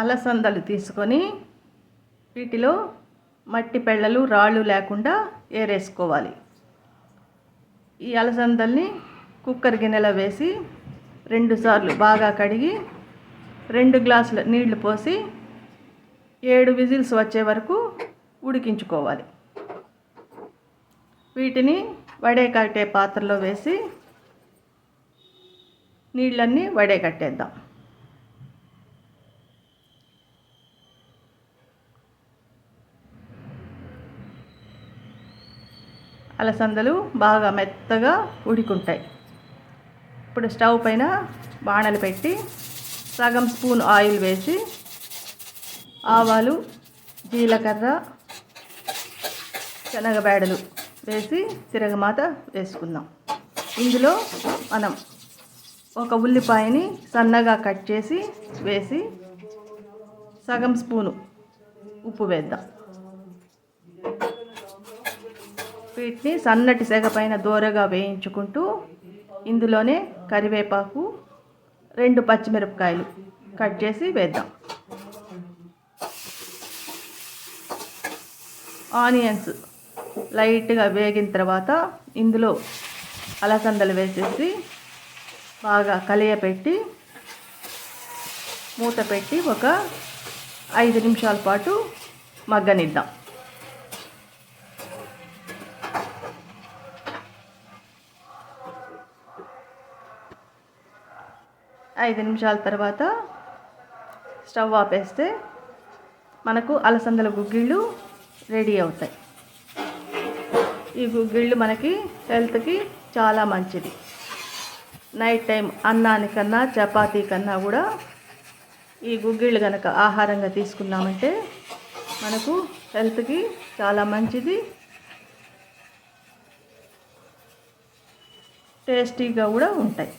అలసందలు తీసుకొని వీటిలో మట్టి పెళ్ళలు రాళ్ళు లేకుండా ఏరేసుకోవాలి. ఈ అలసందల్ని కుక్కర్ గిన్నెలో వేసి రెండుసార్లు బాగా కడిగి రెండు గ్లాసుల నీళ్ళు పోసి ఏడు విజిల్స్ వచ్చే వరకు ఉడికించుకోవాలి. వీటిని వడేకట్టే పాత్రలో వేసి నీళ్ళన్నీ వడేకట్టేద్దాం. అలసందలు బాగా మెత్తగా ఉడికుంటాయి. ఇప్పుడు స్టవ్ పైన బాణలు పెట్టి సగం స్పూన్ ఆయిల్ వేసి ఆవాలు జీలకర్ర శనగబేడలు వేసి తిరగమాత వేసుకుందాం. ఇందులో మనం ఒక ఉల్లిపాయని సన్నగా కట్ చేసి వేసి సగం స్పూను ఉప్పు వేద్దాం. వీటిని సన్నటి సెగ పైన దూరగా వేయించుకుంటూ ఇందులోనే కరివేపాకు రెండు పచ్చిమిరపకాయలు కట్ చేసి వేద్దాం. ఆనియన్స్ లైట్గా వేగిన తర్వాత ఇందులో అలసందలు వేసేసి బాగా కలియపెట్టి మూత పెట్టి ఒక ఐదు నిమిషాల పాటు మగ్గనిద్దాం. ఐదు నిమిషాల తర్వాత స్టవ్ ఆపేస్తే మనకు అలసందల గుగ్గిళ్ళు రెడీ అవుతాయి. ఈ గుగ్గిళ్ళు మనకి హెల్త్కి చాలా మంచిది. నైట్ టైం అన్నానికన్నా చపాతీ కన్నా కూడా ఈ గుగ్గిళ్ళు కనుక ఆహారంగా తీసుకున్నామంటే మనకు హెల్త్కి చాలా మంచిది. టేస్టీగా కూడా ఉంటాయి.